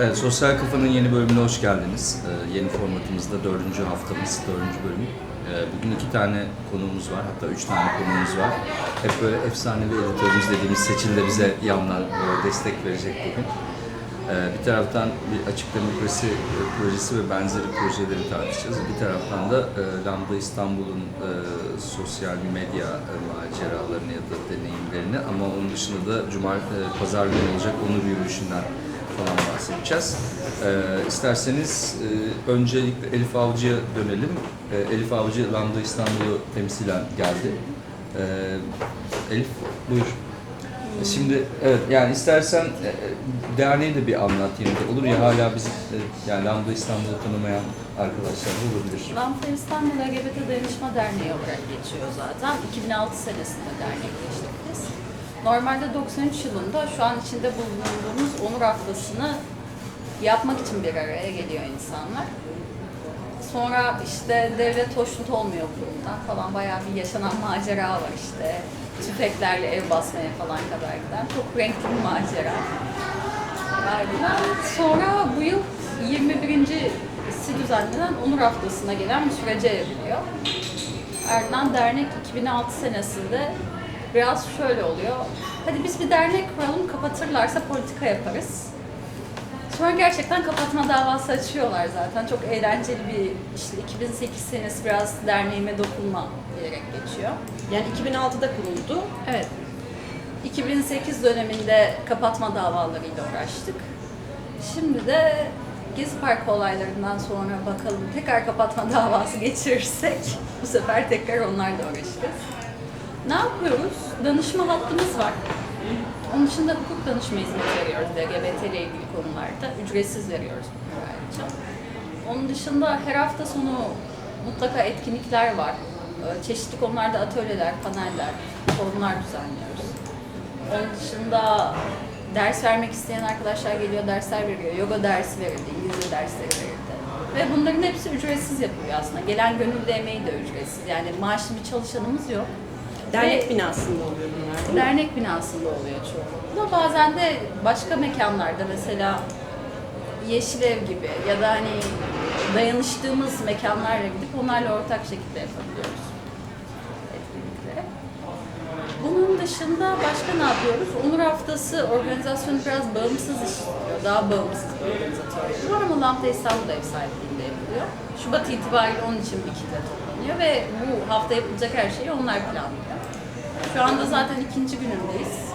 Evet, Sosyal Kafa'nın yeni bölümüne hoş geldiniz. Ee, yeni formatımızda dördüncü haftamız, dördüncü bölüm. Ee, bugün iki tane konuğumuz var, hatta üç tane konuğumuz var. Hep böyle efsanevi editörümüz dediğimiz Seçil de bize yandan böyle destek verecek bugün. Ee, bir taraftan bir açık demokrasi e, projesi ve benzeri projeleri tartışacağız. Bir taraftan da e, Lambda İstanbul'un e, sosyal medya e, maceralarını ya da deneyimlerini ama onun dışında da Cuma, e, Pazar günü olacak onur yürüyüşünden falan bahsedeceğiz. Ee, isterseniz e, öncelikle Elif Avcı'ya dönelim. Ee, Elif Avcı Lambda İstanbul'u temsilen geldi. Ee, Elif buyur. Şimdi evet yani istersen e, derneği de bir anlat yine de olur ya hala biz e, yani Lambda İstanbul'u tanımayan arkadaşlar da olabilir. Lampa İstanbul LGBT Dayanışma Derneği olarak geçiyor zaten. 2006 senesinde dernekleştik biz. Normalde 93 yılında şu an içinde bulunduğumuz Onur Haftası'nı yapmak için bir araya geliyor insanlar. Sonra işte devlet hoşnut olmuyor bundan falan bayağı bir yaşanan macera var işte. Tüfeklerle ev basmaya falan kadar giden çok renkli bir macera. Sonra bu yıl 21. si düzenlenen Onur Haftası'na gelen bir sürece evriliyor. Ardından dernek 2006 senesinde biraz şöyle oluyor. Hadi biz bir dernek kuralım, kapatırlarsa politika yaparız. Sonra gerçekten kapatma davası açıyorlar zaten. Çok eğlenceli bir işte 2008 senesi biraz derneğime dokunma diyerek geçiyor. Yani 2006'da kuruldu. Evet. 2008 döneminde kapatma davalarıyla uğraştık. Şimdi de Gezi Parkı olaylarından sonra bakalım tekrar kapatma davası geçirirsek bu sefer tekrar onlarla uğraşacağız. Ne yapıyoruz? Danışma hattımız var. Onun dışında hukuk danışma hizmeti veriyoruz LGBT ile ilgili konularda. Ücretsiz veriyoruz ayrıca. Onun dışında her hafta sonu mutlaka etkinlikler var. Ee, Çeşitli konularda atölyeler, paneller, forumlar düzenliyoruz. Onun dışında ders vermek isteyen arkadaşlar geliyor, dersler veriyor. Yoga dersi verildi, İngilizce dersleri verildi. Ve bunların hepsi ücretsiz yapılıyor aslında. Gelen gönüllü emeği de ücretsiz. Yani maaşlı bir çalışanımız yok. Dernek Ve- binasında oluyor bunlar değil mi? Dernek binasında oluyor çoğunlukla. Bazen de başka mekanlarda mesela Yeşilev gibi ya da hani dayanıştığımız mekanlarla gidip onlarla ortak şekilde yapabiliyoruz etkinlikleri. Bunun dışında başka ne yapıyoruz? Onur Haftası organizasyonu biraz bağımsız işliyor. Daha bağımsız bir organizatörleri var ama Lambda İstanbul'da ev sahipliğinde yapılıyor. Şubat itibariyle onun için bir kitle toplanıyor ve bu hafta yapılacak her şeyi onlar planlıyor. Şu anda zaten ikinci günündeyiz.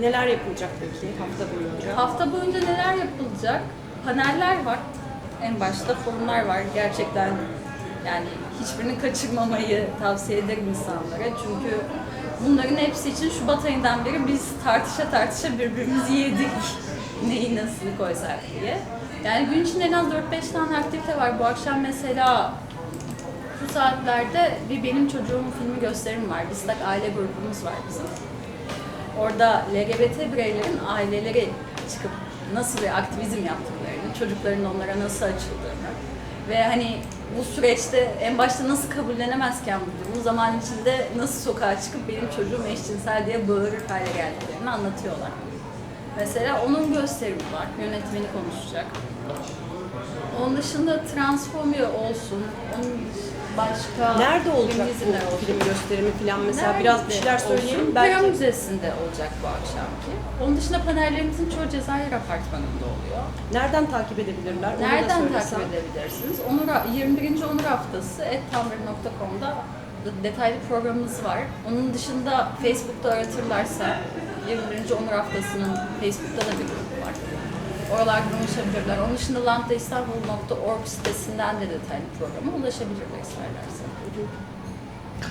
Neler yapılacak peki hafta boyunca? Hafta boyunca neler yapılacak? Paneller var. En başta forumlar var. Gerçekten yani hiçbirini kaçırmamayı tavsiye ederim insanlara. Çünkü bunların hepsi için Şubat ayından beri biz tartışa tartışa birbirimizi yedik. Neyi nasıl koysak diye. Yani gün içinde en az 4-5 tane aktivite var. Bu akşam mesela saatlerde bir benim çocuğumun filmi gösterimi var. Bistak aile grubumuz var bizim. Orada LGBT bireylerin aileleri çıkıp nasıl bir aktivizm yaptıklarını, çocukların onlara nasıl açıldığını ve hani bu süreçte en başta nasıl kabullenemezken bu durumu zaman içinde nasıl sokağa çıkıp benim çocuğum eşcinsel diye bağırır hale geldiklerini anlatıyorlar. Mesela onun gösterimi var, yönetimini konuşacak. Onun dışında transfobia olsun, onun başka Nerede olacak bu olsun. film gösterimi falan mesela Nerede biraz bir şeyler olsun? söyleyelim. Belki Müzesi'nde olacak bu akşamki. Onun dışında panellerimizin çoğu Cezayir Apartmanı'nda oluyor. nereden takip edebilirler? Onu da Nereden söylesen. takip edebilirsiniz? Onur, 21. Onur Haftası ettamir.com'da detaylı programımız var. Onun dışında Facebook'ta aratırlarsa 21. Onur Haftası'nın Facebook'ta da bir. Oralardan ulaşabilirler. Onun dışında lambdaistanbul.org sitesinden de detaylı programa ulaşabilirler isterlerse.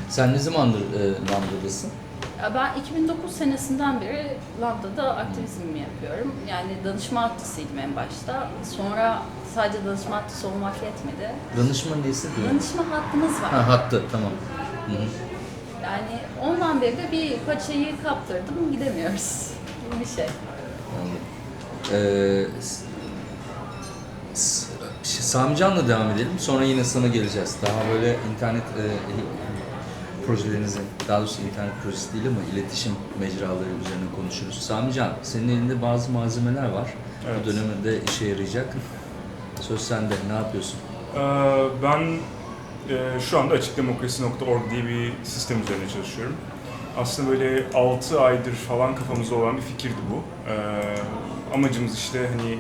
Sen ne zamandır e, Lambda'dasın? Ben 2009 senesinden beri Lambda'da aktivizm yapıyorum. Yani danışma hattısıydım en başta. Sonra sadece danışma hattısı olmak yetmedi. Danışma neyse diyor. Danışma hattımız var. Ha hattı tamam. Hı hı. Yani ondan beri de bir paçayı kaptırdım gidemiyoruz bir şey. Anladım. Ee, Sami Can'la devam edelim. Sonra yine sana geleceğiz. Daha böyle internet e, projelerinizi, daha doğrusu internet projesi değil ama iletişim mecraları üzerine konuşuruz. Sami Can, senin elinde bazı malzemeler var. Evet. Bu dönemde işe yarayacak. Söz sende. Ne yapıyorsun? Ee, Ben e, şu anda açıkdemokrasi.org diye bir sistem üzerine çalışıyorum. Aslında böyle 6 aydır falan kafamızda olan bir fikirdi bu. Ee, Amacımız işte hani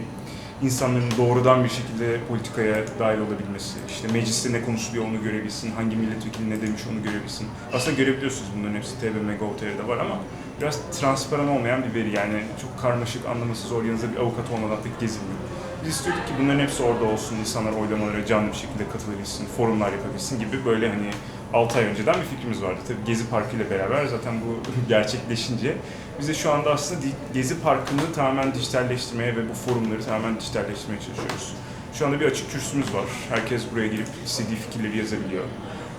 insanların doğrudan bir şekilde politikaya dahil olabilmesi, işte mecliste ne konuşuluyor onu görebilsin, hangi milletvekili ne demiş onu görebilsin. Aslında görebiliyorsunuz bunların hepsi TBMM Gov.tr'de var ama biraz transparan olmayan bir veri yani çok karmaşık, anlaması zor, yanınızda bir avukat olmadan pek gezilmiyor. Biz istiyorduk ki bunların hepsi orada olsun, insanlar oylamalara canlı bir şekilde katılabilsin, forumlar yapabilsin gibi böyle hani 6 ay önceden bir fikrimiz vardı. Tabii Gezi Parkı ile beraber zaten bu gerçekleşince biz de şu anda aslında Gezi Parkı'nı tamamen dijitalleştirmeye ve bu forumları tamamen dijitalleştirmeye çalışıyoruz. Şu anda bir açık kürsümüz var. Herkes buraya girip istediği fikirleri yazabiliyor.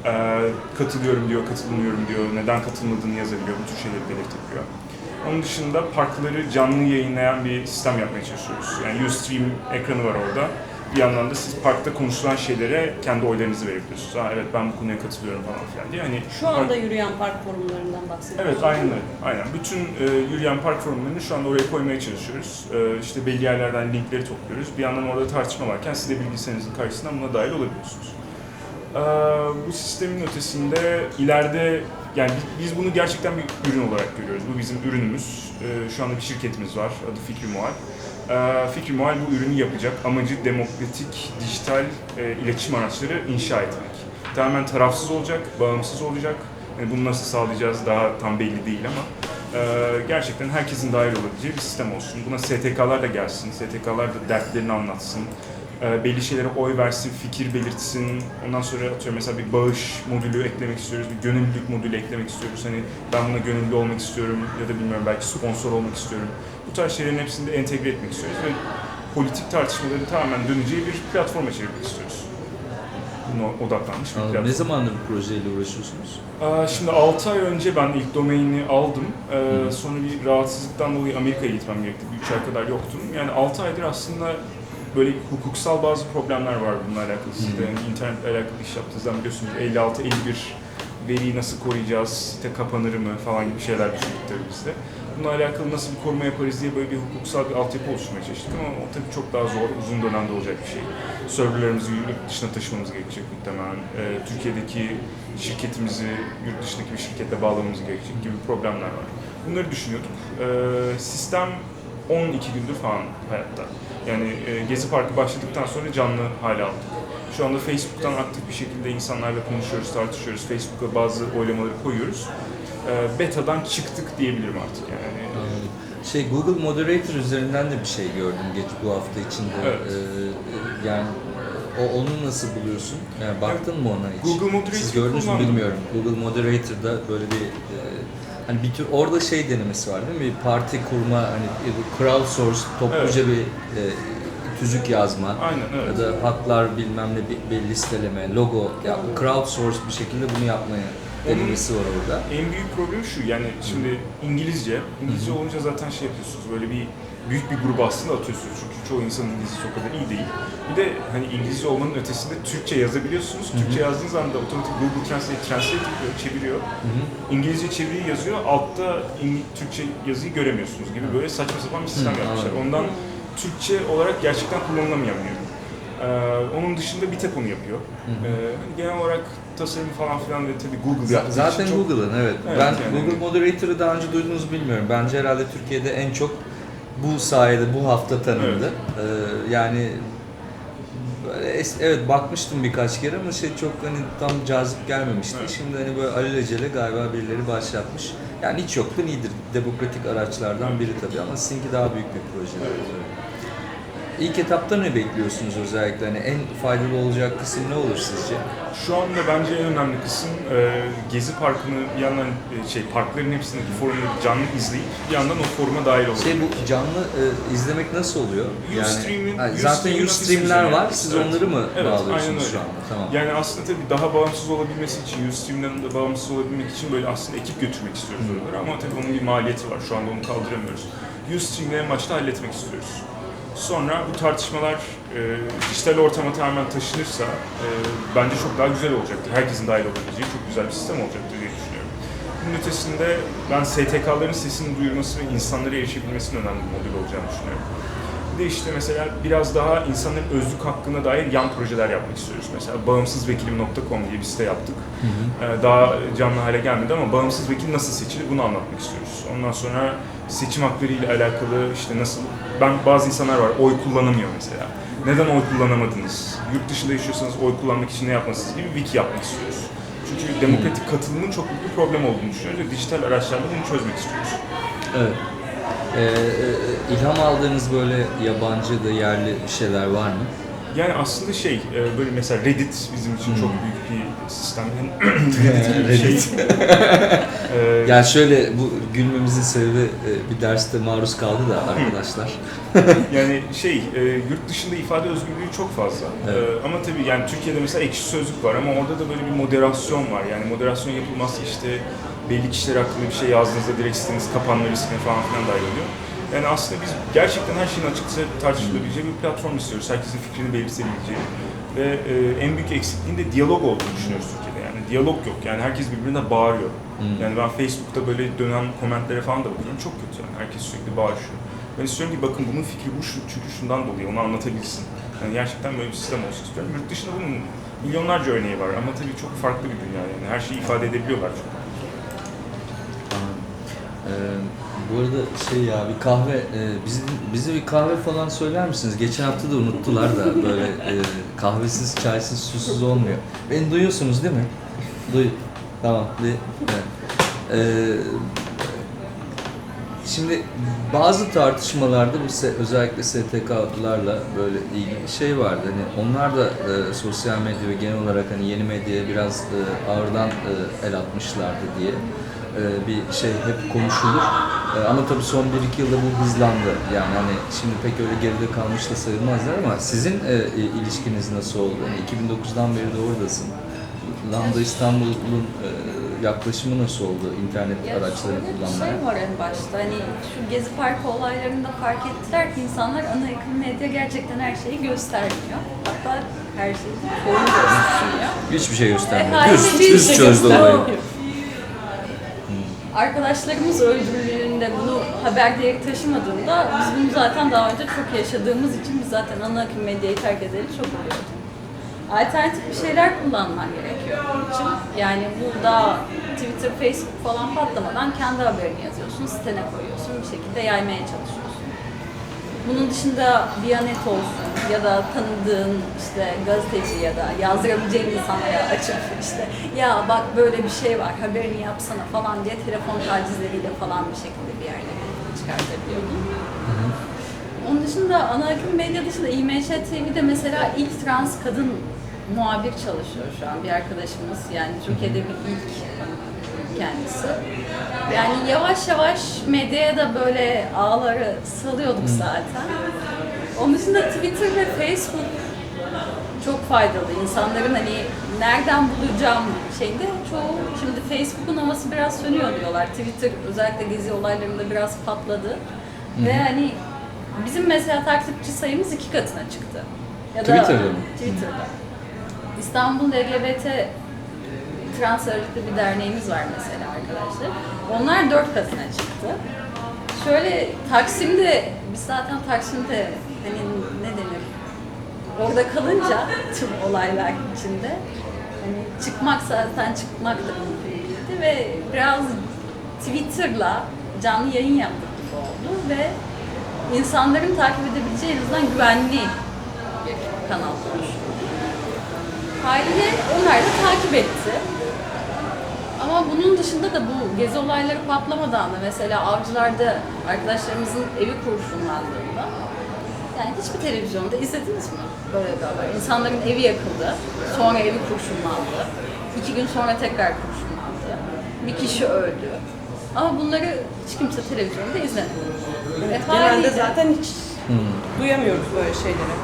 Ee, katılıyorum diyor, katılmıyorum diyor, neden katılmadığını yazabiliyor, bu tür şeyleri belirtebiliyor. Onun dışında parkları canlı yayınlayan bir sistem yapmaya çalışıyoruz. Yani Ustream ekranı var orada. Bir yandan da siz parkta konuşulan şeylere kendi oylarınızı verebiliyorsunuz. Ha evet ben bu konuya katılıyorum falan filan diye. Hani Şu anda yürüyen park forumlarından bahsediyoruz. Evet, aynen öyle. Aynen. Bütün e, yürüyen park forumlarını şu anda oraya koymaya çalışıyoruz. E, işte belli yerlerden linkleri topluyoruz. Bir yandan orada tartışma varken siz de bilgisayarınızın karşısından buna dahil olabiliyorsunuz. E, bu sistemin ötesinde ileride yani bi- biz bunu gerçekten bir ürün olarak görüyoruz. Bu bizim ürünümüz. E, şu anda bir şirketimiz var. Adı Fikri Muhal. E, Fikri Muhal bu ürünü yapacak. Amacı demokratik, dijital e, iletişim araçları inşa etmek. Tamamen tarafsız olacak, bağımsız olacak. Yani bunu nasıl sağlayacağız daha tam belli değil ama e, gerçekten herkesin dahil olabileceği bir sistem olsun. Buna STK'lar da gelsin, STK'lar da dertlerini anlatsın. E, belli şeylere oy versin, fikir belirtsin. Ondan sonra atıyorum mesela bir bağış modülü eklemek istiyoruz, bir gönüllülük modülü eklemek istiyoruz. Hani ben buna gönüllü olmak istiyorum ya da bilmiyorum belki sponsor olmak istiyorum. Bu tarz şeylerin hepsini de entegre etmek istiyoruz ve politik tartışmaların tamamen döneceği bir platforma çevirmek istiyoruz. Buna odaklanmış bir platform. Ne zamandır bu projeyle uğraşıyorsunuz? Şimdi 6 ay önce ben ilk domaini aldım. Ee, Hı. sonra bir rahatsızlıktan dolayı Amerika'ya gitmem gerekti. Bir 3 ay kadar yoktum. Yani 6 aydır aslında böyle hukuksal bazı problemler var bununla alakalı. Siz de yani internetle alakalı iş yaptığınızdan biliyorsunuz. 56-51 veriyi nasıl koruyacağız, site kapanır mı falan gibi şeyler düşündük tabii biz de. Bununla alakalı nasıl bir koruma yaparız diye böyle bir hukuksal bir altyapı oluşturmaya çalıştık ama o tabii çok daha zor, uzun dönemde olacak bir şey. Serverlarımızı yurt dışına taşımamız gerekecek muhtemelen. Ee, Türkiye'deki şirketimizi yurt dışındaki bir şirketle bağlamamız gerekecek gibi problemler var. Bunları düşünüyorduk. Ee, sistem 12 gündür falan hayatta. Yani e, Gezi Parkı başladıktan sonra canlı hale aldık. Şu anda Facebook'tan aktif bir şekilde insanlarla konuşuyoruz, tartışıyoruz. Facebook'a bazı oylamaları koyuyoruz. Ee, beta'dan çıktık diyebilirim artık yani. Anladım. Şey Google Moderator üzerinden de bir şey gördüm geç bu hafta içinde. Evet. Ee, yani o onu nasıl buluyorsun? Yani baktın mı ona hiç? Google Moderator Siz gördünüz mü bilmiyorum. Google Moderator'da böyle bir e, hani bir tür orada şey denemesi var değil mi? Bir parti kurma hani crowdsource topluca bir e, tüzük yazma. Aynen evet. Ya da haklar bilmem ne bir, bir listeleme, logo, ya crowdsource bir şekilde bunu yapmaya denemesi var orada. En büyük problem şu yani şimdi İngilizce, İngilizce olunca zaten şey yapıyorsunuz böyle bir büyük bir gruba aslında atıyorsunuz çünkü çoğu insanın İngilizcesi o kadar iyi değil. Bir de hani İngilizce olmanın ötesinde Türkçe yazabiliyorsunuz. Türkçe yazdığınız anda otomatik Google Translate translate yapıyor, çeviriyor. İngilizce çeviriyi yazıyor, altta İng- Türkçe yazıyı göremiyorsunuz gibi böyle saçma sapan bir sistem yapmışlar. Ondan Türkçe olarak gerçekten ürün. Ee, onun dışında bir tek onu yapıyor. Ee, hani genel olarak tasarım falan filan ve tabii Google yaptığı için Zaten çok- Google'ın evet. Evet, ben yani- Google Moderator'ı daha önce duydunuz bilmiyorum. Bence herhalde Türkiye'de en çok bu sayede bu hafta tanındı. Ee, yani böyle es- evet bakmıştım birkaç kere ama şey çok hani tam cazip gelmemişti. Evet. Şimdi hani böyle alelacele galiba birileri başlatmış. Yani hiç yoktan iyidir. Demokratik araçlardan biri tabii ama sizinki daha büyük bir proje. Evet. İlk etapta ne bekliyorsunuz özellikle? Hani en faydalı olacak kısım ne olur sizce? Şu anda bence en önemli kısım e, Gezi Parkı'nı bir yandan e, şey parkların hepsindeki forumları canlı izleyip bir yandan o foruma dahil olmak. Şey bu canlı e, izlemek nasıl oluyor? Ustream'in- Yani, zaten Ustream'ler var. Siz Evet. onları mı Evet, bağlıyorsunuz şu anda? Tamam. Yani aslında tabii daha bağımsız olabilmesi için, Ustream'den de bağımsız olabilmek için böyle aslında ekip götürmek istiyoruz oralara ama tabii onun bir maliyeti var. Şu anda onu kaldıramıyoruz. Ustream'le en başta halletmek istiyoruz. Sonra bu tartışmalar e, dijital ortama tamamen taşınırsa e, bence çok daha güzel olacaktır. Herkesin dahil olabileceği çok güzel bir sistem olacaktır diye düşünüyorum. Bunun ötesinde ben STK'ların sesini duyurması ve insanlara erişebilmesinin önemli bir model olacağını düşünüyorum. Bir de işte mesela biraz daha insanların özlük hakkına dair yan projeler yapmak istiyoruz. Mesela bağımsızvekilim.com diye bir site yaptık. Ee, Daha canlı hale gelmedi ama bağımsız vekil nasıl seçilir bunu anlatmak istiyoruz. Ondan sonra seçim hakları ile alakalı işte nasıl... Ben bazı insanlar var oy kullanamıyor mesela. Neden oy kullanamadınız? Yurt dışında yaşıyorsanız oy kullanmak için ne yapmalısınız gibi wiki yapmak istiyoruz. Çünkü demokratik katılımın çok büyük bir problem olduğunu düşünüyoruz ve dijital araçlarla bunu çözmek istiyoruz. Evet. Ee, e, ilham aldığınız böyle yabancı da yerli şeyler var mı? Yani aslında şey, e, böyle mesela Reddit bizim için çok büyük bir sistem. Yani Hmm. Reddit. Reddit bir şey. E, Yani şöyle bu gülmemizin sebebi e, bir derste maruz kaldı da arkadaşlar. Yani şey, e, yurt dışında ifade özgürlüğü çok fazla. Evet. E, ama tabii yani Türkiye'de mesela ekşi sözlük var ama orada da böyle bir moderasyon var. Yani moderasyon yapılmazsa işte belli kişiler hakkında bir şey yazdığınızda direkt siteniz kapanma riskine falan filan dahil oluyor. Yani aslında biz gerçekten her şeyin açıkça tartışılabileceği bir platform istiyoruz. Herkesin fikrini belirtebileceği. Ve e, en büyük eksikliğin de diyalog olduğunu düşünüyoruz Türkiye'de. Yani diyalog yok. Yani herkes birbirine bağırıyor. Hmm. Yani ben Facebook'ta böyle dönen komentlere falan da bakıyorum. Çok kötü yani. Herkes sürekli bağırışıyor. Ben istiyorum ki bakın bunun fikri bu şu, çünkü şundan dolayı onu anlatabilsin. Yani gerçekten böyle bir sistem olsun istiyorum. Yurt dışında bunun milyonlarca örneği var ama tabii çok farklı bir dünya yani. Her şeyi ifade edebiliyorlar çok. Ee, bu arada şey ya bir kahve, e, bizi, bize bir kahve falan söyler misiniz? Geçen hafta da unuttular da böyle e, kahvesiz, çaysız, susuz olmuyor. Beni duyuyorsunuz değil mi? Duy. Tamam. duy- evet. Ee, şimdi bazı tartışmalarda se- özellikle STK'larla böyle ilgili şey vardı. Hani onlar da e, sosyal medya ve genel olarak hani yeni medyaya biraz e, ağırdan e, el atmışlardı diye bir şey hep konuşulur. E, ama tabii son 1-2 yılda bu hızlandı. Yani hani şimdi pek öyle geride kalmış da sayılmazlar ama sizin e, e, ilişkiniz nasıl oldu? Hani 2009'dan beri de oradasın. Lambda İstanbul'un e, yaklaşımı nasıl oldu internet Ya araçlarını şöyle bir kullanmaya? şey var en başta. Hani şu Gezi Parkı olaylarında fark ettiler ki insanlar ana akım medya gerçekten her şeyi göstermiyor. Hatta her şeyi çoğunu göstermiyor. Hiçbir şey göstermiyor. E, Düz, hiçbir düz şey çözdü olayı. Arkadaşlarımız öldürüldüğünde bunu haber değeri taşımadığında biz bunu zaten daha önce çok yaşadığımız için biz zaten ana akım medyayı terk edeli çok oluyordu. Alternatif bir şeyler kullanman gerekiyor bunun için. Yani burada Twitter, Facebook falan patlamadan kendi haberini yazıyorsun, sitene koyuyorsun, bir şekilde yaymaya çalışıyorsun. Bunun dışında Biyanet olsun ya da tanıdığın işte gazeteci ya da yazdırabileceğin insanlara açıp işte ya bak böyle bir şey var haberini yapsana falan diye telefon tacizleriyle falan bir şekilde bir yerlere çıkartabiliyordun. Onun dışında ana akım medya dışında İMŞ TV'de mesela ilk trans kadın muhabir çalışıyor şu an bir arkadaşımız yani Türkiye'de bir ilk kendisi. Yani yavaş yavaş medyaya da böyle ağları salıyorduk zaten. Onun dışında Twitter ve Facebook çok faydalı. İnsanların hani nereden bulacağım şeyinde çoğu şimdi Facebook'un havası biraz sönüyor diyorlar. Twitter özellikle gezi olaylarında biraz patladı. Ve hani bizim mesela takipçi sayımız iki katına çıktı. Ya da Twitter'da mı? Twitter'da. İstanbul LGBT trans ağırlıklı bir derneğimiz var mesela arkadaşlar. Onlar dört katına çıktı. Şöyle Taksim'de, biz zaten Taksim'de hani ne denir, orada kalınca tüm olaylar içinde hani çıkmak zaten çıkmak da mümkün değildi ve biraz Twitter'la canlı yayın yaptık gibi oldu ve insanların takip edebileceği en güvenli bir kanal oluştu. Haliyle onlar da takip etti. Ama bunun dışında da bu gezi olayları patlamadan da mesela avcılarda arkadaşlarımızın evi kurşunlandığında yani hiçbir televizyonda izlediniz mi böyle bir haber? İnsanların evi yakıldı, sonra evi kurşunlandı, iki gün sonra tekrar kurşunlandı, bir kişi öldü. Ama bunları hiç kimse televizyonda izlemedi. Ve Genelde haliyle- zaten hiç duyamıyoruz böyle şeyleri.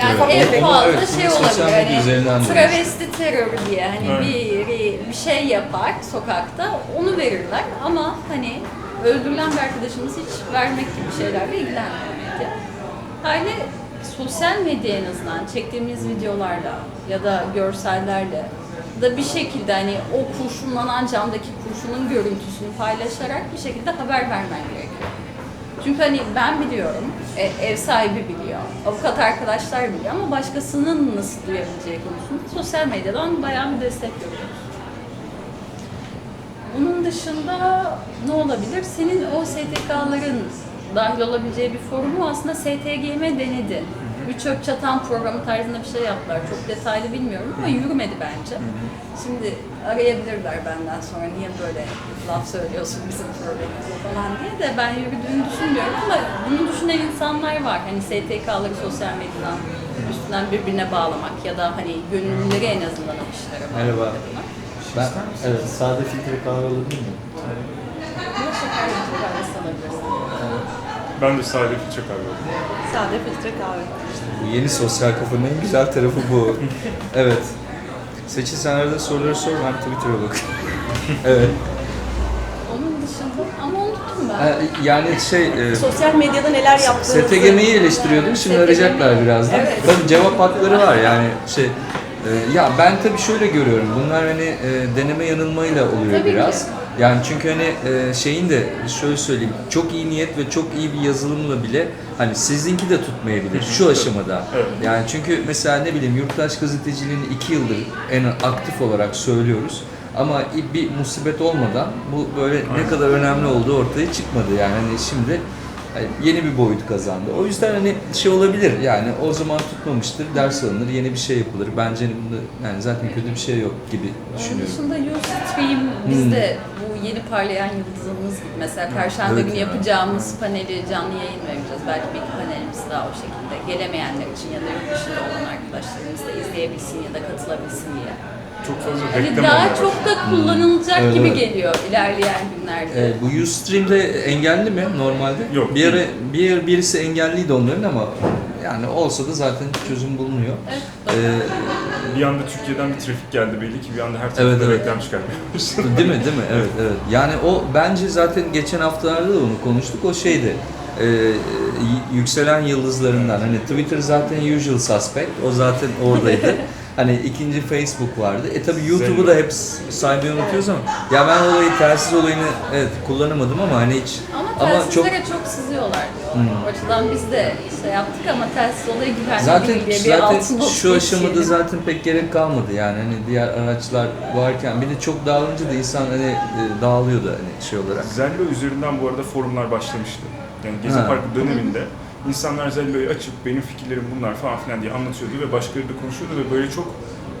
Yani Evet. en fazla evet, şey olabilir hani travesti terörü diye hani Evet. biri bir şey yapar sokakta onu verirler ama hani öldürülen bir arkadaşımız hiç vermek gibi şeylerle ilgilenmiyor medya. Hali sosyal medya en azından çektiğimiz videolarla ya da görsellerle da bir şekilde hani o kurşunlanan camdaki kurşunun görüntüsünü paylaşarak bir şekilde haber vermen gerekiyor. Çünkü hani ben biliyorum, e, ev sahibi biliyor, avukat arkadaşlar biliyor ama başkasının nasıl duyabileceği konusunda sosyal medyadan bayağı bir destek görüyoruz. Bunun dışında ne olabilir? Senin o STK'ların dahil olabileceği bir forumu aslında STGM denedi. Bir çöp çatan programı tarzında bir şey yaptılar. Çok detaylı bilmiyorum ama yürümedi bence. Şimdi arayabilirler benden sonra niye böyle laf söylüyorsun bizim programımıza falan diye de ben yürüdüğünü düşünmüyorum ama bunu düşünen insanlar var. Hani STK'ları sosyal medyadan üstünden birbirine bağlamak ya da hani gönüllüleri en azından o işlere bağlamak Merhaba. adına. Ben, evet. Sade filtre kahve alabilir miyim? Buna şeker ve kahvesi alabilirsin. Ben de sade filtre kahve. Sade filtre kahve. Bu yeni sosyal kafanın en güzel tarafı bu. evet. Seçil sen arada soruları sor, ben Twitter'a bak. evet. Onun dışında ama unuttum ben. Ha, Yani şey, e, Sosyal medyada neler yaptığınızı... STGM'yi eleştiriyordum, şimdi STGM arayacaklar birazdan. Evet. Tabii cevap hakları var yani şey. e, ya ben tabii şöyle görüyorum, bunlar hani e, deneme yanılmayla oluyor Tabii biraz. Yani çünkü hani e, şeyin de şöyle söyleyeyim, çok iyi niyet ve çok iyi bir yazılımla bile hani sizinki de tutmayabilir şu aşamada. Evet. Yani çünkü mesela ne bileyim yurttaş gazeteciliğini iki yıldır en aktif olarak söylüyoruz. Ama bir musibet olmadan bu böyle ne kadar önemli olduğu ortaya çıkmadı. Yani hani şimdi hani yeni bir boyut kazandı. O yüzden hani şey olabilir yani o zaman tutmamıştır, ders alınır, yeni bir şey yapılır. Bence hani bunda yani zaten kötü bir şey yok gibi Onun düşünüyorum. dışında Ustream bizde bu yeni parlayan yıldızımız gibi. Mesela Perşembe Evet. günü yapacağımız paneli canlı yayın vereceğiz. Belki bir panelimiz daha o şekilde. Gelemeyenler için ya da yurt dışında olan arkadaşlarımız da izleyebilsin ya da katılabilsin diye. Çok fazla Hani reklam daha çok da kullanılacak Evet, gibi evet. geliyor ilerleyen günlerde. Ee, bu Ustream'de engelli mi normalde? Yok, Bir ara bir birisi engelliydi onların ama yani olsa da zaten çözüm bulunuyor. Evet. Ee, Bir anda Türkiye'den bir trafik geldi belli ki bir anda her tarafta Evet, evet. reklam başladı. Değil mi? Değil mi? Evet, evet. Yani o bence zaten geçen haftalarda da onu konuştuk. O şeydi. e, yükselen yıldızlarından. Hani Twitter zaten usual suspect. O zaten oradaydı. hani ikinci Facebook vardı. E tabi YouTube'u da hep saymayı unutuyoruz ama ya ben olayı telsiz olayını evet kullanamadım ama hani hiç Ama ama telsizlere çok... sızıyorlar diyorlar. O açıdan biz de şey yaptık ama telsiz olayı güvenli Zaten değil diye bir zaten altın not şu aşamada geçelim. zaten pek gerek kalmadı yani hani diğer araçlar varken bir de çok dağılınca da insan hani e, dağılıyordu hani şey olarak. Zello üzerinden bu arada forumlar başlamıştı. Yani Gezi Ha. Parkı döneminde insanlar Zello'yu açıp benim fikirlerim bunlar falan filan diye anlatıyordu ve başkaları da konuşuyordu ve böyle çok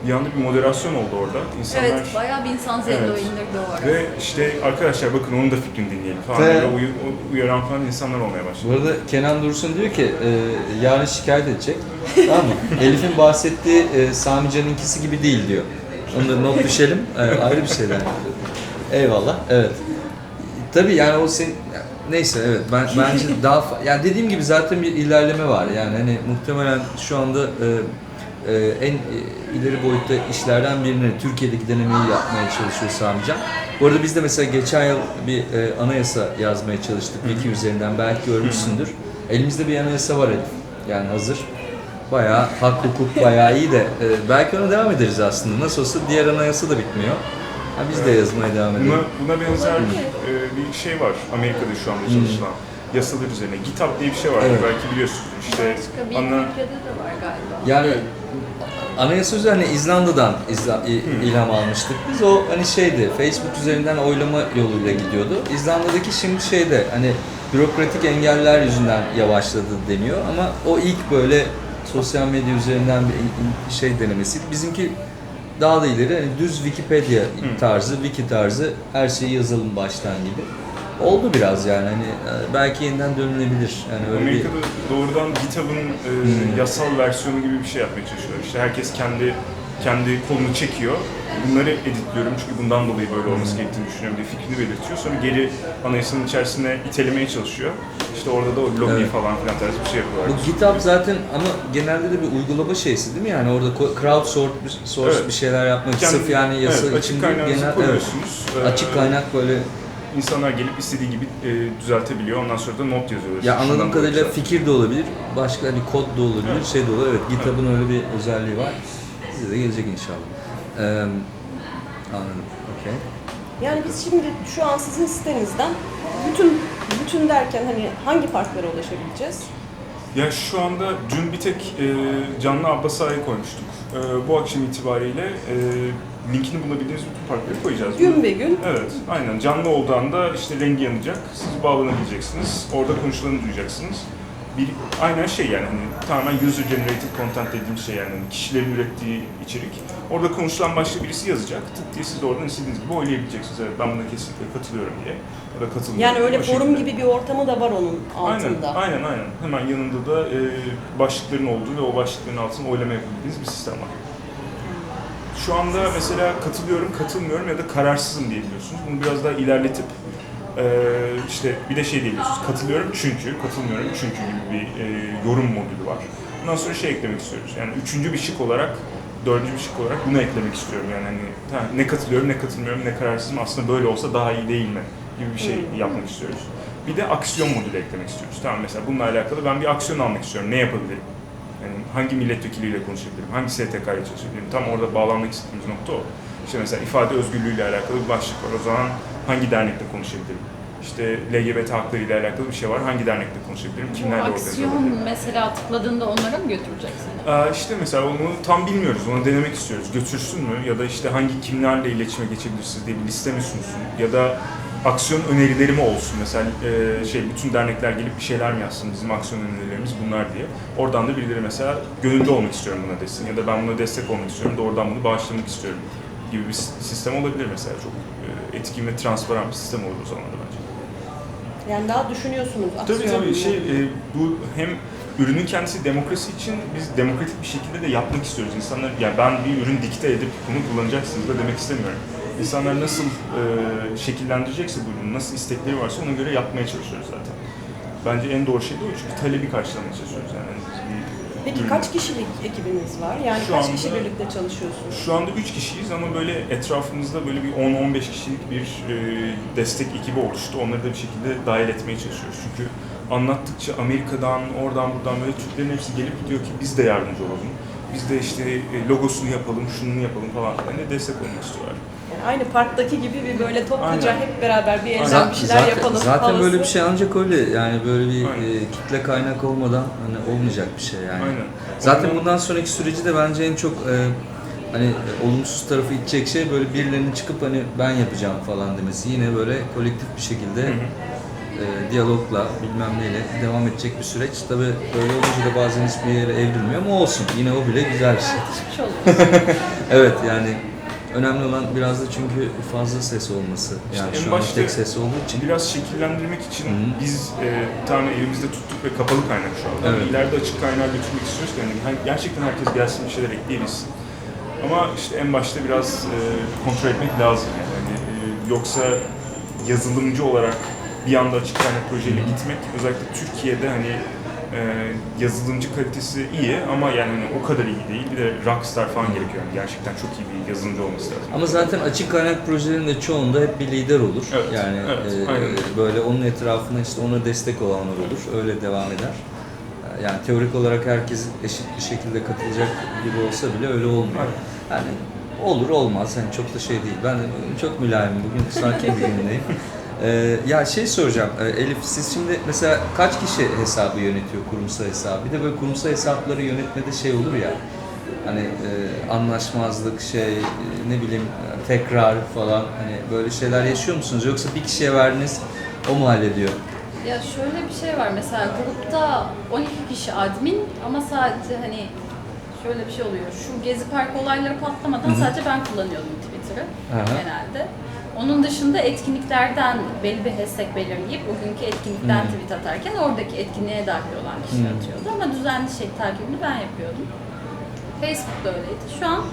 bir anda bir moderasyon oldu orada. İnsanlar Evet, bayağı bir insan Zello Evet. indirdi o ara. ve işte arkadaşlar bakın onun da fikrini dinleyelim falan Ve- diye uy- uyaran falan insanlar olmaya başladı. Bu arada Kenan Dursun diyor ki e, yarın şikayet edecek. tamam mı? Elif'in bahsettiği e, Sami Can'ınkisi gibi değil diyor. Onu da not düşelim. E, ayrı bir şeyler. Eyvallah. Evet. Tabii yani o senin neyse evet ben bence daha fa- yani dediğim gibi zaten bir ilerleme var. Yani hani muhtemelen şu anda e, e, en e, ileri boyutta işlerden birini Türkiye'deki denemeyi yapmaya çalışıyor Sami Can. Bu arada biz de mesela geçen yıl bir e, anayasa yazmaya çalıştık Wiki üzerinden belki görmüşsündür. Elimizde bir anayasa var Elif. Yani hazır. Bayağı hak hukuk bayağı iyi de e, belki ona devam ederiz aslında. Nasıl olsa diğer anayasa da bitmiyor. Ha, biz de yazmaya devam edelim. Buna, buna benzer e, bir şey var Amerika'da şu anda çalışılan yasalar üzerine. GitHub diye bir şey var Evet. belki biliyorsunuz. İşte Başka bir ana ülkede de var galiba. Yani anayasa üzerine İzlanda'dan izla- i- ilham almıştık. Biz o hani şeydi, Facebook üzerinden oylama yoluyla gidiyordu. İzlanda'daki şimdi şeyde hani bürokratik engeller yüzünden yavaşladı deniyor ama o ilk böyle sosyal medya üzerinden bir şey denemesiydi. Bizimki daha da ileri hani düz Wikipedia tarzı, wiki tarzı her şeyi yazalım baştan gibi. Oldu biraz yani hani e, belki yeniden dönülebilir. Yani öyle bir Amerika'da doğrudan GitHub'ın e, Hmm. yasal versiyonu gibi bir şey yapmaya çalışıyorlar. İşte herkes kendi kendi kolunu çekiyor. Bunları editliyorum çünkü bundan dolayı böyle olması gerektiğini düşünüyorum diye fikrini belirtiyor. Sonra geri anayasanın içerisine itelemeye çalışıyor. İşte orada da o lobby Evet. falan filan tarzı bir şey yapıyorlar. Bu GitHub zaten ama genelde de bir uygulama şeysi değil mi? Yani orada crowdsource source Evet. bir şeyler yapmak Kendi- sırf yani yasa evet, için değil, genel evet. Ee, Açık kaynak böyle İnsanlar gelip istediği gibi e, düzeltebiliyor. Ondan sonra da not yazıyorlar. ya anladığım kadarıyla fikir de olabilir, başka hani kod da olabilir, Evet. şey de olabilir. Evet, GitHub'ın öyle bir özelliği var. Size de gelecek inşallah. Ee, anladım. Okey. Yani biz şimdi şu an sizin sitenizden bütün Bütün derken hani hangi parklara ulaşabileceğiz? Ya şu anda dün bir tek e, canlı Abbasa'yı koymuştuk. E, bu akşam itibariyle e, linkini bulabildiğiniz bütün parkları koyacağız. Gün be gün. Evet, aynen. Canlı olduğunda işte rengi yanacak, siz bağlanabileceksiniz, orada konuşulanı duyacaksınız. Bir, aynen şey yani hani tamamen user generated content dediğimiz şey yani hani kişilerin ürettiği içerik. Orada konuşulan başka birisi yazacak, tık diye siz de oradan istediğiniz gibi oylayabileceksiniz. Evet ben buna kesinlikle katılıyorum diye. Ya da katılmıyorum. Yani öyle forum gibi bir ortamı da var onun altında. Aynen, aynen, aynen. Hemen yanında da e, başlıkların olduğu ve o başlıkların altına oylama yapabildiğiniz bir sistem var. Şu anda mesela katılıyorum, katılmıyorum ya da kararsızım diyebiliyorsunuz. Bunu biraz daha ilerletip e, işte bir de şey diyebiliyorsunuz. Katılıyorum çünkü, katılmıyorum çünkü gibi bir e, yorum modülü var. Bundan sonra şey eklemek istiyoruz. Yani üçüncü bir şık olarak, dördüncü bir şık olarak bunu eklemek istiyorum. Yani hani ha, ne katılıyorum, ne katılmıyorum, ne kararsızım aslında böyle olsa daha iyi değil mi gibi bir şey yapmak istiyoruz. Bir de aksiyon modülü eklemek istiyoruz. Tamam mesela bununla alakalı ben bir aksiyon almak istiyorum. Ne yapabilirim? Yani hangi milletvekiliyle konuşabilirim? Hangi STK ile çalışabilirim? Tam orada bağlanmak istediğimiz nokta o. İşte mesela ifade özgürlüğüyle alakalı bir başlık var. O zaman hangi dernekle konuşabilirim? İşte LGBT hakları ile alakalı bir şey var. Hangi dernekle konuşabilirim? Kimlerle organize aksiyon olabilirim? mesela tıkladığında onlara mı götürecek seni? Aa, işte mesela onu tam bilmiyoruz. Onu denemek istiyoruz. Götürsün mü? Ya da işte hangi kimlerle iletişime geçebilirsiniz diye bir liste mi sunsun? Ya da aksiyon önerileri mi olsun? Mesela e, şey bütün dernekler gelip bir şeyler mi yazsın? Bizim aksiyon önerilerimiz bunlar diye. Oradan da birileri mesela gönüllü olmak istiyorum buna desin. Ya da ben buna destek olmak istiyorum da oradan bunu bağışlamak istiyorum gibi bir sistem olabilir mesela. Çok e, etkin ve transparan bir sistem olur o zaman da bence. Yani daha düşünüyorsunuz Tabii tabii şey e, bu hem ürünün kendisi demokrasi için biz demokratik bir şekilde de yapmak istiyoruz. İnsanlar yani ben bir ürün dikte edip bunu kullanacaksınız da demek istemiyorum. İnsanlar nasıl e, şekillendirecekse bu ürünü, nasıl istekleri varsa ona göre yapmaya çalışıyoruz zaten. Bence en doğru şey de o çünkü talebi karşılamaya çalışıyoruz yani. Peki kaç kişilik ekibiniz var? Yani Şu kaç anda- kişi birlikte çalışıyorsunuz? Şu anda 3 kişiyiz ama böyle etrafımızda böyle bir 10-15 kişilik bir e, destek ekibi oluştu. Onları da bir şekilde dahil etmeye çalışıyoruz. Çünkü anlattıkça Amerika'dan, oradan buradan böyle Türklerin hepsi gelip diyor ki biz de yardımcı olalım. Biz de işte e, logosunu yapalım, şunu yapalım falan filan diye destek olmak istiyorlar. Yani aynı parktaki gibi bir böyle topluca Aynen. hep beraber bir elden Aynen. bir şeyler zaten, yapalım zaten havası. böyle bir şey ancak öyle yani böyle bir Aynen. e, kitle kaynak olmadan hani olmayacak bir şey yani. Aynen. Zaten Ondan- bundan sonraki süreci de bence en çok e, hani e, olumsuz tarafı itecek şey böyle birilerinin çıkıp hani ben yapacağım falan demesi. Yine böyle kolektif bir şekilde e, diyalogla bilmem neyle devam edecek bir süreç. Tabii böyle olunca da bazen hiçbir yere evrilmiyor ama olsun. Yine o bile güzel bir şey. Tartışmış oluyoruz. Evet yani önemli olan biraz da çünkü fazla ses olması. Yani İşte en şu an başta tek ses olduğu için. Biraz şekillendirmek için Hı biz e, bir tane elimizde tuttuk ve kapalı kaynak şu anda. Evet. İleride açık kaynağı götürmek istiyoruz ki yani her- gerçekten herkes gelsin bir şeyler ekleyebilsin. Ama işte en başta biraz e, kontrol etmek lazım yani. Hani, e, yoksa yazılımcı olarak bir anda açık kaynak projeyle gitmek özellikle Türkiye'de hani yazılımcı kalitesi iyi ama yani hani o kadar iyi değil. Bir de rockstar falan gerekiyor. Yani gerçekten çok iyi bir yazılımcı olması lazım. Ama zaten açık kaynak projelerinin de çoğunda hep bir lider olur. Evet, yani evet, e, aynen. böyle onun etrafına işte ona destek olanlar olur. Öyle devam eder. Yani teorik olarak herkes eşit bir şekilde katılacak gibi olsa bile öyle olmuyor. Yani olur olmaz yani çok da şey değil. Ben çok mülayimim bugün sakin bir günündeyim. E, ya şey soracağım e, Elif siz şimdi mesela kaç kişi hesabı yönetiyor kurumsal hesabı? Bir de böyle kurumsal hesapları yönetmede şey olur ya hani e, anlaşmazlık şey e, ne bileyim e, tekrar falan hani böyle şeyler yaşıyor musunuz yoksa bir kişiye verdiniz o mu hallediyor? Ya şöyle bir şey var mesela grupta 12 kişi admin ama sadece hani şöyle bir şey oluyor. Şu Gezi Park olayları patlamadan sadece ben kullanıyordum Twitter'ı Aha. genelde. Onun dışında etkinliklerden belli bir hashtag belirleyip bugünkü etkinlikten Hı. tweet atarken oradaki etkinliğe dahil olan kişi Hı. atıyordu ama düzenli şey takibini ben yapıyordum. Facebook'ta öyleydi. Şu an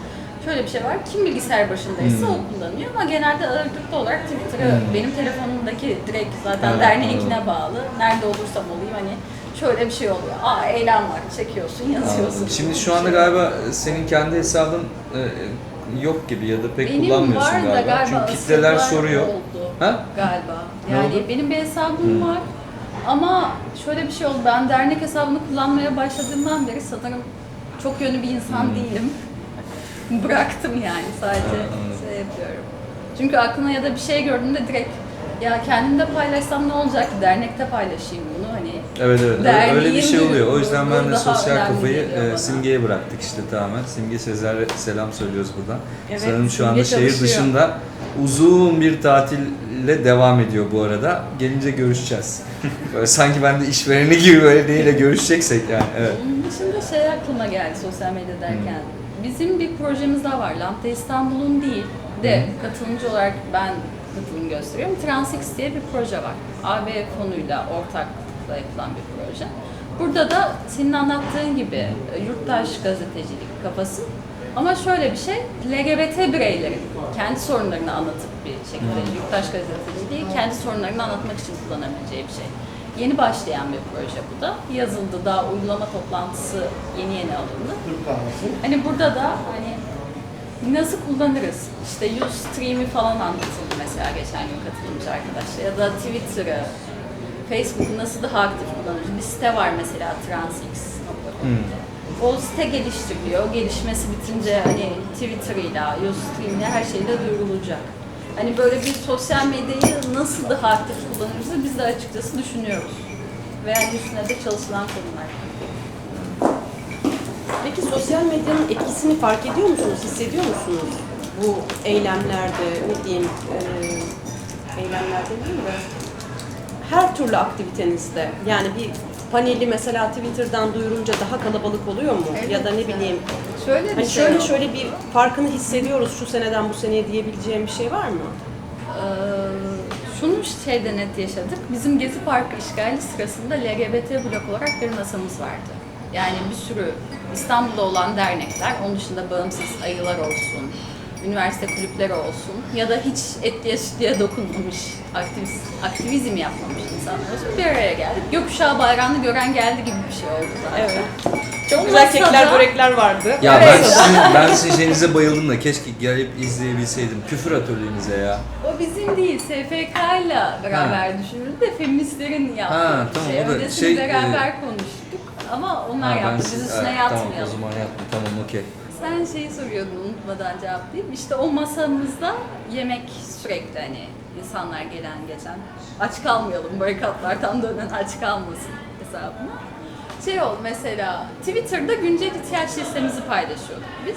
şöyle bir şey var. Kim bilgisayar başındaysa Hı. o kullanıyor ama genelde ağırlıklı olarak Twitter'ı Hı. benim telefonumdaki direkt zaten Evet, derneğinkine bağlı. Nerede olursam olayım hani şöyle bir şey oluyor. Aa eylem var çekiyorsun yazıyorsun. Şimdi şu anda galiba senin kendi hesabın e, yok gibi ya da pek benim kullanmıyorsun var da galiba. galiba Çünkü kitleler soruyor. Oldu Ha? galiba. Ne Yani oldu? benim bir hesabım var. Ama şöyle bir şey oldu. Ben dernek hesabını kullanmaya başladığımdan beri sanırım çok yönlü bir insan Hmm. değilim. Bıraktım yani sadece Ha, anladım. şey yapıyorum. Çünkü aklına ya da bir şey gördüğümde direkt ya kendimde paylaşsam ne olacak ki dernekte paylaşayım bunu hani Evet evet Derneğin öyle bir şey oluyor. O yüzden ben de sosyal kafayı e. Simge'ye bıraktık işte tamamen. Simge Sezer'e selam söylüyoruz buradan. Evet, Sanırım şu anda şehir çalışıyor. dışında uzun bir tatille devam ediyor bu arada. Gelince görüşeceğiz. Böyle sanki ben de işvereni gibi böyle neyle görüşeceksek yani. Evet. Dışında şey aklıma geldi sosyal medya derken. Bizim bir projemiz daha var. Lambda İstanbul'un değil de katılımcı olarak ben katılım gösteriyorum. Transix diye bir proje var. AB fonuyla ortaklıkla yapılan bir proje. Burada da senin anlattığın gibi e, yurttaş gazetecilik kafası. Ama şöyle bir şey, LGBT bireylerin kendi sorunlarını anlatıp bir şekilde yurttaş gazeteciliği kendi sorunlarını anlatmak için kullanabileceği bir şey. Yeni başlayan bir proje bu da. Yazıldı, daha uygulama toplantısı yeni yeni alındı. Hani burada da hani nasıl kullanırız? İşte Ustream'i falan anlatıldı mesela geçen gün katılımcı arkadaşlar. Ya da Twitter'ı, Facebook'u nasıl daha aktif kullanırız? Bir site var mesela transx.com. O site geliştiriliyor. Gelişmesi bitince hani Twitter'ıyla, Ustream'le her şeyle duyurulacak. Hani böyle bir sosyal medyayı nasıl daha aktif kullanırız biz de açıkçası düşünüyoruz. Ve hani üstüne de çalışılan konular. Peki sosyal medyanın etkisini fark ediyor musunuz, hissediyor musunuz? Bu eylemlerde, ne diyeyim, e, eylemlerde değil de her türlü aktivitenizde. Yani bir paneli mesela Twitter'dan duyurunca daha kalabalık oluyor mu? Ya da ne bileyim, Şöyle bir hani şey şöyle şöyle bir farkını hissediyoruz şu seneden bu seneye diyebileceğim bir şey var mı? Ee, şunu şeyde net yaşadık. Bizim Gezi Parkı işgali sırasında LGBT blok olarak bir masamız vardı. Yani bir sürü İstanbul'da olan dernekler, onun dışında bağımsız ayılar olsun, üniversite kulüpleri olsun ya da hiç etliye sütlüye dokunmamış, aktivist, aktivizm yapmamış insanlar olsun bir araya geldik. Gökkuşağı bayrağını gören geldi gibi bir şey oldu zaten. Evet. Çok O güzel kekler, börekler vardı. Ya Evet. ben sizin, ben sizin şeyinize bayıldım da keşke gelip izleyebilseydim. Küfür atölyenize ya. O bizim değil, SFK ile beraber düşünüldü de feministlerin yaptığı Ha, bir tamam, şey. o da Öncesini şey, beraber konuştuk ama onlar Ha, yaptı, biz siz- üstüne evet, yatmayalım. Tamam o zaman yapma. Tamam okey. Sen şeyi soruyordun unutmadan cevaplayayım. İşte o masamızda yemek sürekli hani insanlar gelen geçen. Aç kalmayalım barikatlardan dönen aç kalmasın hesabına. Şey oldu mesela Twitter'da güncel ihtiyaç listemizi paylaşıyorduk biz.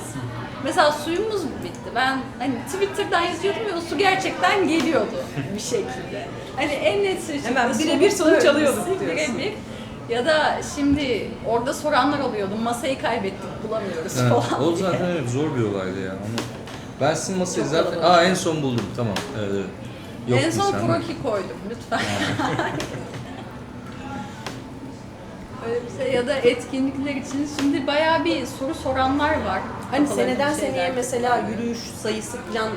Mesela suyumuz bitti. Ben hani Twitter'dan yazıyordum ve o su gerçekten geliyordu bir şekilde. Hani en net şekilde Hemen birebir sonuç alıyorduk diyorsun. Birebir. Ya da şimdi orada soranlar oluyordu. Masayı kaybettik bulamıyoruz Evet, falan. o diye. zaten evet, zor bir olaydı ya. Ama ben sizin masayı Çok zaten... kalabalık. Aa en son buldum tamam. Evet, evet. en Yoktun son sen de. kroki koydum lütfen. Öyle bir şey ya da etkinlikler için şimdi bayağı bir soru soranlar var. Hani seneden seneye mesela yürüyüş sayısı falan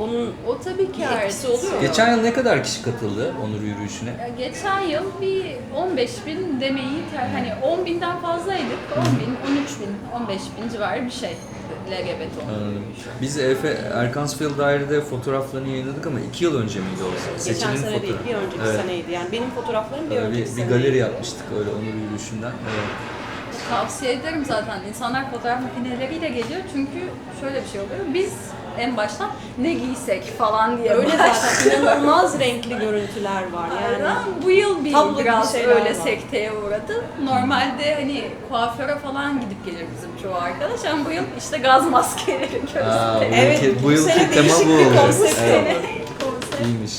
onun o tabii ki bir etkisi oluyor. Geçen yıl ne kadar kişi katıldı Onur yürüyüşüne? Ya Geçen yıl bir 15 bin demeyi ter- hani 10 binden fazlaydık. 10 bin, 13 bin, 15 bin civarı bir şey. LGBT Anladım. oldu. Biz Efe Erkansfield Daire'de fotoğraflarını yayınladık ama iki yıl önce miydi o? geçen Seçil'in sene değil, fotoğrafı. bir önceki Evet. seneydi. Yani benim fotoğraflarım bir Öyle önceki bir, bir seneydi. galeri yapmıştık öyle Onur yürüyüşünden. Evet. Tavsiye ederim zaten. İnsanlar fotoğraf makineleriyle geliyor çünkü şöyle bir şey oluyor. Biz en baştan ne giysek falan diye Öyle zaten inanılmaz renkli görüntüler var yani. Aynen. bu yıl bir Tablo gibi biraz şeyler öyle var. sekteye uğradı. Normalde hani kuaföre falan gidip gelir bizim çoğu arkadaş ama bu yıl işte gaz maskeleri gösterdi. Evet, bu bu sene tema değişik bu bir konsept. Evet, iyiymiş.